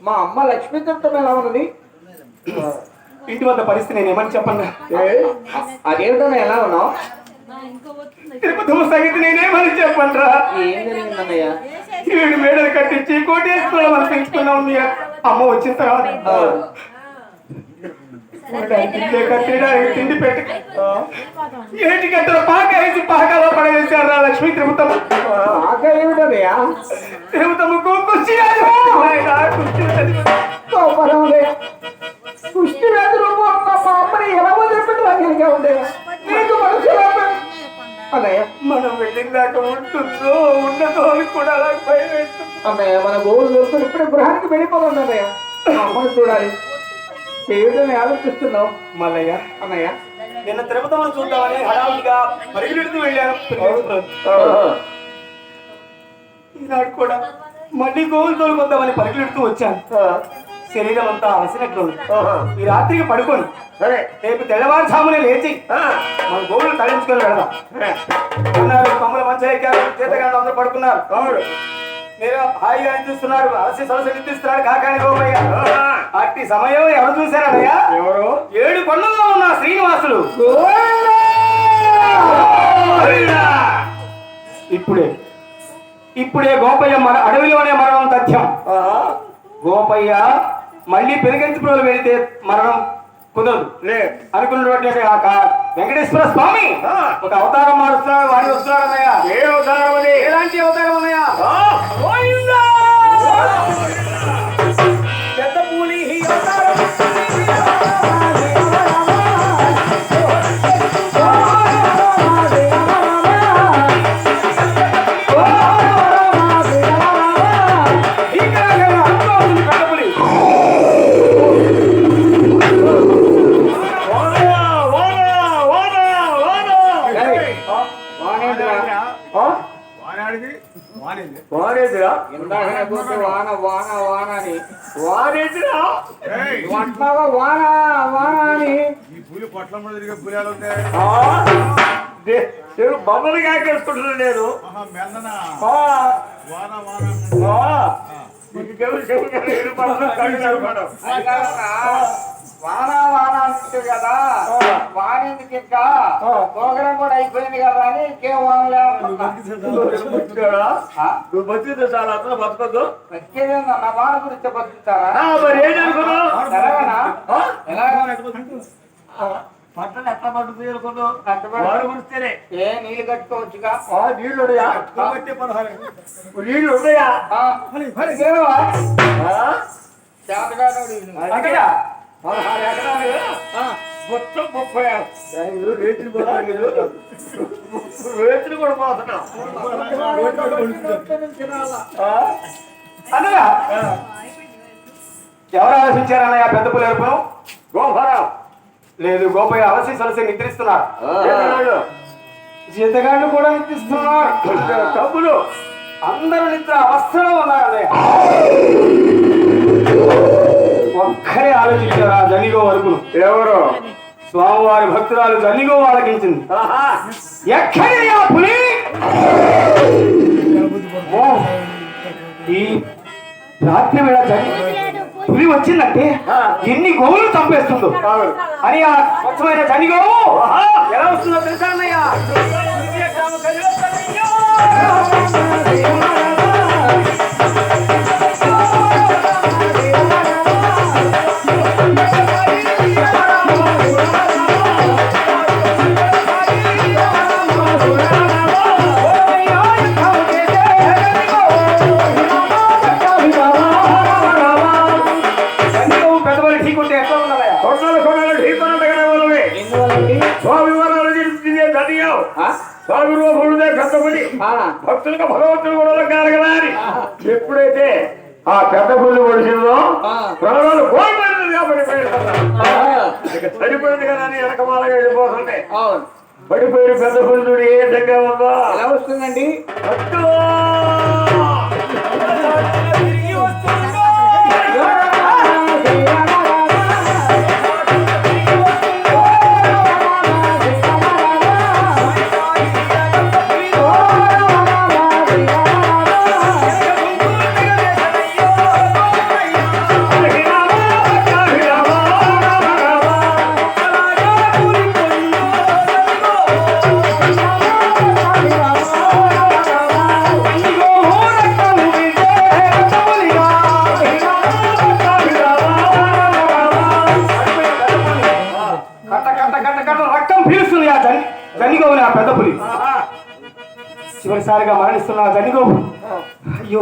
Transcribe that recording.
మా అమ్మ లక్ష్మీ తిరుపతి ఎలా ఉన్నది? ఇంటి వద్ద పరిస్థితి నేను ఏమని ఏ, అదేమిటన్నా ఎలా ఉన్నావు? తిరుపతి సంగతి నేనేమని చెప్పండిరా ఏం జరిగిందన్నయ్య ఏడు మేడలు కట్టించి కోటేశ్వరం మనం పెంచుకున్నాం మీ అమ్మ వచ్చిన తర్వాత. తిండి పెట్టి. ఏటి గంటల పాక వేసి పాకలో పడవేశారు లక్ష్మీ తిరుపతమ్మ. ఆక ఏమిటన్నయ్య తిరుపతమ్మకు కుర్చీ. కుష్టి ఉన్న మా అమ్మని ఎలా వదిలిపెట్టి రాగలిగా ఉండే. నీకు మనసు అన్నయ్య. మనం వెళ్ళిందాక ఉంటుందో ఉండదో అని కూడా నాకు భయం అన్నయ్య మన గోవులు దొరుకుని ఇప్పుడే గృహానికి వెళ్ళిపోతుంది అన్నయ్య. అమ్మని చూడాలి. ఏమిటని ఆలోచిస్తున్నావు మల్లయ్య అన్నయ్య. నిన్న తిరుపతమ్మను చూద్దామని హడావుడిగా పరిగెడుతూ వెళ్ళాను. ఈనాడు కూడా మళ్ళీ గోవులు తోలుకొద్దామని పరిగెడుతూ వచ్చాను. శరీరం అంతా అలసినట్లు ఉంది. ఈ రాత్రికి పడుకొని. సరే. రేపు తెల్లవారుజామునే లేచి మన గోవులు తరలించుకొని వెళదాం. ఉన్నారు మమ్మల్ని మంచిగా ఎక్కారు చేతగాళ్ళు అందరూ పడుకున్నారు. మీరు హాయిగా నిద్రిస్తున్నారు అలసి సొలసి నిద్రిస్తున్నారు కాకాని గోపయ్య. అట్టి సమయం ఎవరు చూశారయ్యా ఎవరు? ఏడు కొండల్లో ఉన్న శ్రీనివాసులు. ఇప్పుడే. ఇప్పుడే గోపయ్య మన అడవిలోనే మరణం తథ్యం. గోపయ్య మళ్ళీ పెరిగంచిపురం వెళితే మరణం కుదరదు లే అనుకున్నటువంటి ఆ వెంకటేశ్వర స్వామి! ఒక అవతారం మారుస్తున్నాడు వాడి వస్తున్నాడు అన్నయ్య ఏ అవతారం అది? ఎలాంటి అవతారం అన్నయ్య? పోతే వాన వాన వాన అని వానేదిరా వంటగా వాన వాన అని. నేను బొమ్మలు కాకేసుకుంటున్నాను నేను. వాన వాన కదా. వాన ఎందుకు ఇంకా? ప్రోగ్రాం కూడా అయిపోయింది కదా అని ఇంకేం వానలే. నువ్వు బతికితే చాలా. అతను బతకొద్దు. వచ్చేదేందో నా వాన గురించి బతుకుతారా? ఆ, మరి ఏం పంటలు ఎట్లా పండుతుంది అనుకున్నావు వాడు కుడిస్తేనే ఏ నీళ్ళు కట్టుకోవచ్చుగా? ఆ, నీళ్ళు ఉన్నాయా? ఆ, పదహారు ఎకరాలు. ఆ, మొత్తం ముప్పై ఐదు పోతాడు రేతులు కూడా పోతున్నాం? అన్నయ్య ఎవరు ఆలోచించారన్నయ్య పెద్ద పులి ఎరుపును గోపురం లేదు గోపయ్య అలసి సలసి నిద్రిస్తున్నారు. జీతగాళ్ళు కూడా నిద్రిస్తున్నారు. తమ్ముడు అందరూ నిద్ర అవస్థలో ఉన్నారు అన్నయ్య. ఒక్కరే ఆలోచించారు? ఆ జనిగో వరకు ఎవరు? స్వామివారి భక్తురాలు జనిగో ఆలకించింది ఆహా. ఎక్కడి ఆ పులి? ఓ, ఈ రాత్రి వేళ జని పులి వచ్చిందంటే ఎన్ని గోవులు చంపేస్తుందో. అని ఆ స్వచ్ఛమైన జనిగో ఎలా వస్తుందో తెలుసా అన్నయ్య? స్వామి రూపంలో పెద్దపడి భక్తులకు భగవంతుడు కూడా కారగల అని ఎప్పుడైతే ఆ పెద్ద పుల్లు పొడిచిందో ప్రాణాలు కోల్పోయింది కాబట్టి చనిపోయింది కదా అని వెనకమాలగా వెళ్ళిపోతుంటే. అవును. పడిపోయిన పెద్ద పుల్లుడు ఏ విధంగా ఉందో? ఎలా వస్తుందండి? పీలుస్తుంది ఆ జన్ని జన్నిగోవుని ఆ పెద్ద పులి. చివరిసారిగా మరణిస్తున్న జన్నిగోవు అయ్యో.